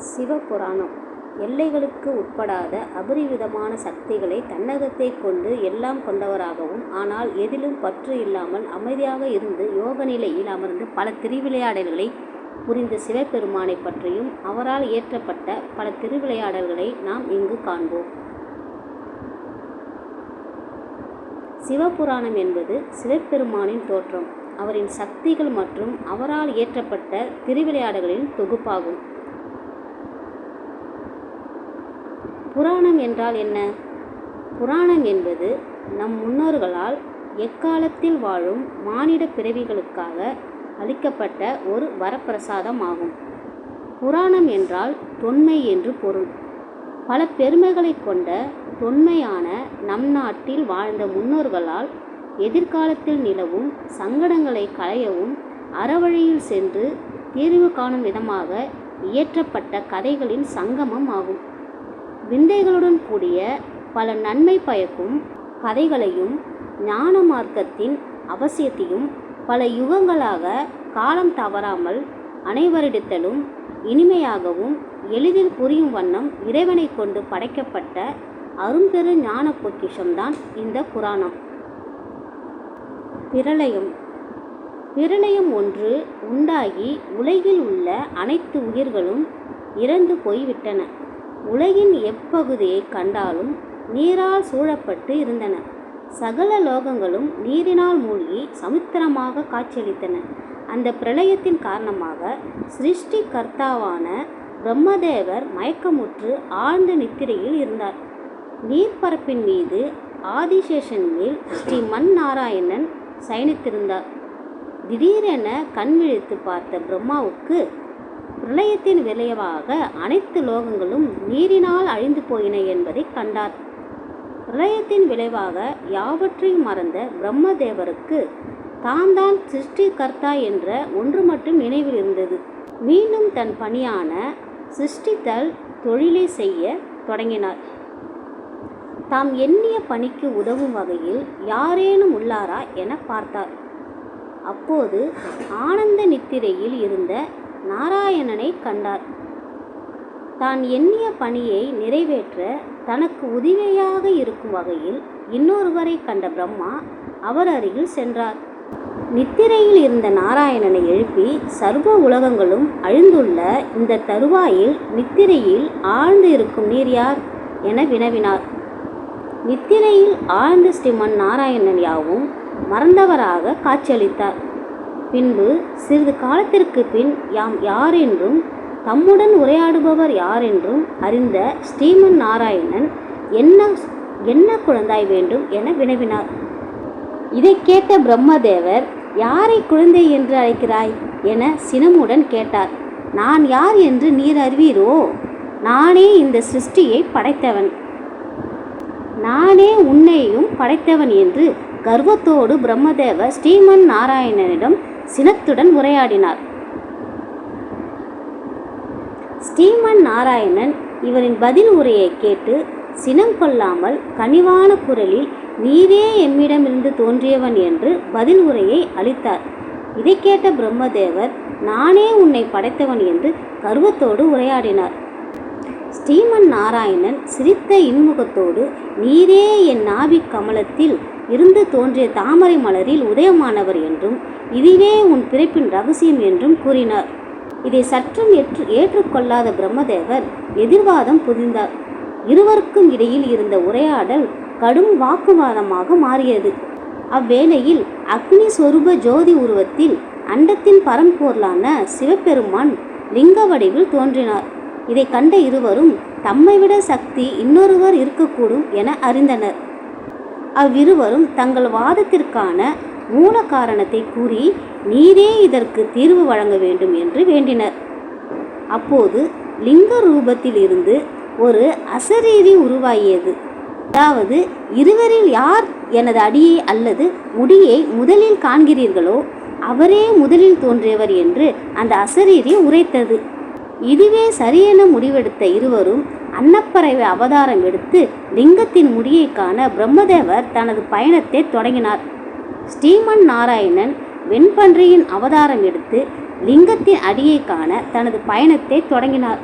சிவபுராணம் எல்லைகளுக்கு உட்படாத அபரிவிதமான சக்திகளை தன்னகத்தே கொண்டு எல்லாம் கொண்டவராகவும் ஆனால் எதிலும் பற்று இல்லாமல் அமைதியாக இருந்து யோக நிலையில் அமர்ந்து பல திருவிளையாடல்களை புரிந்த சிவபெருமானைப் பற்றியும் அவரால் இயற்றப்பட்ட பல திருவிளையாடல்களை நாம் இங்கு காண்போம். சிவபுராணம் என்பது சிவபெருமானின் தோற்றம், அவரின் சக்திகள் மற்றும் அவரால் இயற்றப்பட்ட திருவிளையாடல்களின் தொகுப்பாகும். புராணம் என்றால் என்ன? புராணம் என்பது நம் முன்னோர்களால் எக்காலத்தில் வாழும் மானிடப் பிறவிகளுக்காக அளிக்கப்பட்ட ஒரு வரப்பிரசாதம் ஆகும். புராணம் என்றால் தொன்மை என்று பொருள். பல பெருமைகளைக் கொண்ட தொன்மையான நம் நாட்டில் வாழ்ந்த முன்னோர்களால் எதிர்காலத்தில் நிலவும் சங்கடங்களை களையவும் அறவழியில் சென்று தீர்வு காணும் விதமாக இயற்றப்பட்ட கதைகளின் சங்கமம் ஆகும். விந்தைகளுடன் கூடிய பல நன்மை பயக்கும் கதைகளையும் ஞான மார்க்கத்தின் அவசியத்தையும் பல யுகங்களாக காலம் தவறாமல் அனைவரிடத்திலும் இனிமையாகவும் எளிதில் புரியும் வண்ணம் இறைவனைக் கொண்டு படைக்கப்பட்ட அரும்பெரு ஞான பொக்கிஷம்தான் இந்த புராணம். பிரளயம் பிரளயம் ஒன்று உண்டாகி உலகில் உள்ள அனைத்து உயிர்களும் இறந்து போய்விட்டன உலகின் எப்பகுதியைக் கண்டாலும் நீரால் சூழப்பட்டு இருந்தன. சகல லோகங்களும் நீரினால் மூழ்கி சமுத்திரமாக காட்சியளித்தன. அந்த பிரளயத்தின் காரணமாக சிருஷ்டி கர்த்தாவான பிரம்மதேவர் மயக்கமுற்று ஆழ்ந்த நித்திரையில் இருந்தார். நீர்ப்பரப்பின் மீது ஆதிசேஷன் மேல் ஸ்ரீ மன் நாராயணன் சயனித்திருந்தார். திடீரென கண் விழித்துப் பார்த்த பிரம்மாவுக்கு பிரளயத்தின் விளைவாக அனைத்து லோகங்களும் நீரினால் அழிந்து போயின என்பதைக் கண்டார். பிரளயத்தின் விளைவாக யாவற்றையும் மறந்த பிரம்மதேவருக்கு தான்தான் சிருஷ்டி கர்த்தா என்ற ஒன்று மட்டும் நினைவில் இருந்தது. மீண்டும் தன் பணியான சிருஷ்டித்தல் தொழிலை செய்யத் தொடங்கினார். தாம் எண்ணிய பணிக்கு உதவும் வகையில் யாரேனும் உள்ளாரா என பார்த்தார். அப்போது ஆனந்த நித்திரையில் இருந்த நாராயணனை கண்டார். தான் எண்ணிய பணியை நிறைவேற்ற தனக்கு உதவியாக இருக்கும் வகையில் இன்னொருவரைக் கண்ட பிரம்மா அவர் அருகில் சென்றார். நித்திரையில் இருந்த நாராயணனை எழுப்பி சர்வ உலகங்களும் அழிந்துள்ள இந்தத் தருவாயில் நித்திரையில் ஆழ்ந்து இருக்கும் நீர் யார்? என வினவினார். நித்திரையில் ஆழ்ந்த ஸ்ரீமன் நாராயணன் யாவும் மறந்தவராகக் காட்சியளித்தார். பின்பு சிறிது காலத்திற்கு பின் யாம் யாரென்றும் தம்முடன் உரையாடுபவர் யாரென்றும் அறிந்த ஸ்ரீமன் நாராயணன் என்ன என்ன குழந்தாய் வேண்டும்? என வினவினார். இதைக் கேட்ட பிரம்மதேவர் யாரை குழந்தை என்று அழைக்கிறாய்? என சினமுடன் கேட்டார். நான் யார் என்று நீர் அறிவீரோ? நானே இந்த சிருஷ்டியை படைத்தவன். நானே உன்னையும் படைத்தவன் என்று கர்வத்தோடு பிரம்மதேவர் ஸ்ரீமன் நாராயணனிடம் சினத்துடன் உரையாடினார். ஸ்ரீமன் நாராயணன் இவரின் பதில் உரையைக் கேட்டு சினம் கொள்ளாமல் கனிவான குரலில் நீரே எம்மிடமிருந்து தோன்றியவன் என்று பதில் உரையை அளித்தார். இதை கேட்ட பிரம்மதேவர் நானே உன்னை படைத்தவன் என்று கர்வத்தோடு உரையாடினார். ஸ்ரீமன் நாராயணன் சிரித்த இன்முகத்தோடு நீரே என் நாபிக் கமலத்தில் இருந்து தோன்றிய தாமரை மலரில் உதயமானவர் என்றும் இதுவே உன் பிறப்பின் ரகசியம் என்றும் கூறினார். இதை சற்றும் ஏற்று ஏற்றுக்கொள்ளாத பிரம்மதேவர் எதிர்வாதம் புரிந்தார். இருவருக்கும் இடையில் இருந்த உரையாடல் கடும் வாக்குவாதமாக மாறியது. அவ்வேளையில் அக்னி சொரூப ஜோதி உருவத்தில் அண்டத்தின் பரம்பொருளான சிவபெருமான் லிங்க வடிவில் தோன்றினார். இதை கண்ட இருவரும் தம்மைவிட சக்தி இன்னொருவர் இருக்கக்கூடும் என அறிந்தனர். அவ்விருவரும் தங்கள் வாதத்திற்கான மூல காரணத்தைக் கூறி நீரே இதற்கு தீர்வு வழங்க வேண்டும் என்று வேண்டினர். அப்போது லிங்க ரூபத்தில் இருந்து ஒரு அசரீரி உருவாகியது. அதாவது இருவரில் யார் எனது அடியை அல்லது முடியை முதலில் காண்கிறீர்களோ அவரே முதலில் தோன்றியவர் என்று அந்த அசரீரி உரைத்தது. இதுவே சரியென முடிவெடுத்த இருவரும் அன்னப்பறவை அவதாரம் எடுத்து லிங்கத்தின் முடியை காண பிரம்மதேவர் தனது பயணத்தை தொடங்கினார். ஸ்ரீமன் நாராயணன் வெண்பன்றியின் அவதாரம் எடுத்து லிங்கத்தின் அடியை காண தனது பயணத்தை தொடங்கினார்.